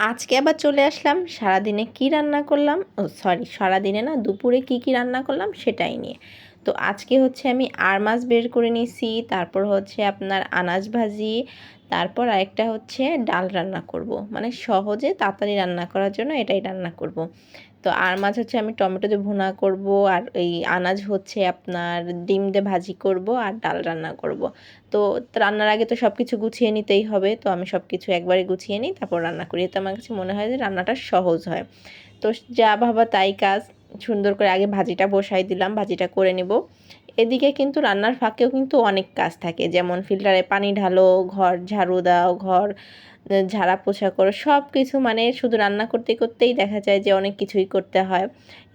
আজকে আবার চলে আসলাম। সারাদিনে কি রান্না করলাম? ও সরি সারাদিনে না দুপুরে কি কি রান্না করলাম সেটাই নিয়ে। তো আজকে হচ্ছে আমি আর মাছ বের করে নিয়েছি, তারপর হচ্ছে আপনার আনাজ ভাজি, তারপর আরেকটা হচ্ছে ডাল রান্না করব। মানে সহজে তাড়াতাড়ি রান্না করার জন্য এটাই রান্না করব। তো আর মাছ হচ্ছে আমি টমেটো দিয়ে ভুনা করব আর এই আনাজ হচ্ছে আপনার ডিম দিয়ে ভাজি করব আর ডাল রান্না করব। তো রান্নার আগে তো সব কিছু গুছিয়ে নিতেই হবে, তো আমি সব কিছু একবারে গুছিয়ে নিই, তারপর রান্না করি। এতে আমার কাছে মনে হয় যে রান্নাটা সহজ হয়। তো যা ভাবা তাই কাজ। সুন্দর করে আগে ভাজিটা বসাই দিলাম, ভাজিটা করে নিব। এদিকে কিন্তু রান্নার ফাঁকেও কিন্তু অনেক কাজ থাকে, যেমন ফিল্টারে পানি ঢালো, ঘর ঝাড়ু দাও, ঘর ঝাড়া পোছা করো সব কিছু মানে শুধু রান্না করতে করতেই দেখা যায় যে অনেক কিছুই করতে হয়।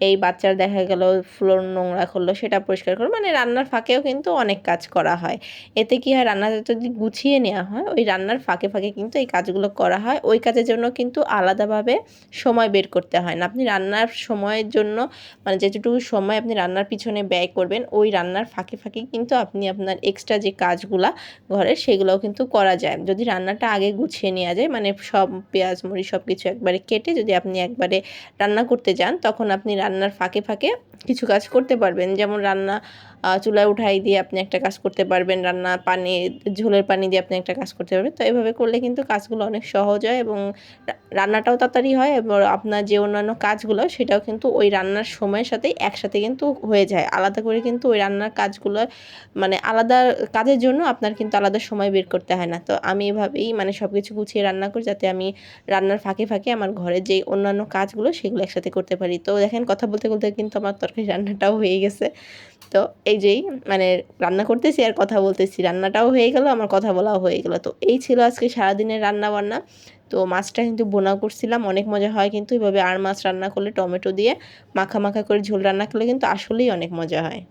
এই বাচ্চার দেখা গেল ফ্লোর নোংরা করল, সেটা পরিষ্কার করল মানে রান্নার ফাঁকেও কিন্তু অনেক কাজ করা হয়। এতে কি হয় রান্নাটা যদি গুছিয়ে নেওয়া হয়, ওই রান্নার ফাঁকে ফাঁকে কিন্তু এই কাজগুলো করা হয়। ওই কাজের জন্য কিন্তু আলাদাভাবে সময় বের করতে হয় না। আপনি রান্নার সময়ের জন্য মানে যেটুকু সময় আপনি রান্নার পিছনে ব্যয় করবেন, ওই রান্নার ফাঁকে ফাঁকে কিন্তু আপনি আপনার এক্সট্রা যে কাজগুলা ঘরের সেগুলোও কিন্তু করা যায়। যদি রান্নাটা আগে গুছিয়ে নেওয়া যায় মানে সব পেঁয়াজ, মরিচ সব কিছু একবারে কেটে যদি আপনি একবারে রান্না করতে যান, তখন আপনি রান্নার ফাঁকে ফাঁকে কিছু কাজ করতে পারবেন। যেমন রান্না চুলায় উঠাই দিয়ে আপনি একটা কাজ করতে পারবেন। রান্না পানি, ঝোলের পানি দিয়ে আপনি একটা কাজ করতে পারবেন। তো এভাবে করলে কিন্তু কাজগুলো অনেক সহজ হয় এবং রান্নাটাও তাড়াতাড়ি হয় এবং আপনার যে অন্যান্য কাজগুলো, সেটাও কিন্তু ওই রান্নার সময়ের সাথেই একসাথে কিন্তু হয়ে যায়। আলাদা করে কিন্তু ওই রান্নার কাজগুলো মানে আলাদা কাজের জন্য আপনার কিন্তু আলাদা সময় বের করতে হয় না। তো আমি এভাবেই মানে সব কিছু গুছিয়ে রান্না করি যাতে আমি রান্নার ফাঁকে ফাঁকে আমার ঘরে যে অন্যান্য কাজগুলো, সেগুলো একসাথে করতে পারি। তো দেখেন, কথা বলতে বলতে কিন্তু আমার তরকারি রান্নাটাও হয়ে গেছে। তো এই যেই মানে রান্না করতেছি আর কথা বলতেছি। রান্নাটাও হয়ে গেল, আমার কথা বলাও হয়ে গেলো। তো এই ছিল আজকে সারাদিনের রান্না বান্না তো মাছটা কিন্তু বোনা করছিলাম, অনেক মজা হয় কিন্তু। এভাবে আর মাছ রান্না করলে টমেটো দিয়ে মাখা মাখা করে ঝোল রান্না করলে কিন্তু আসলেই অনেক মজা হয়।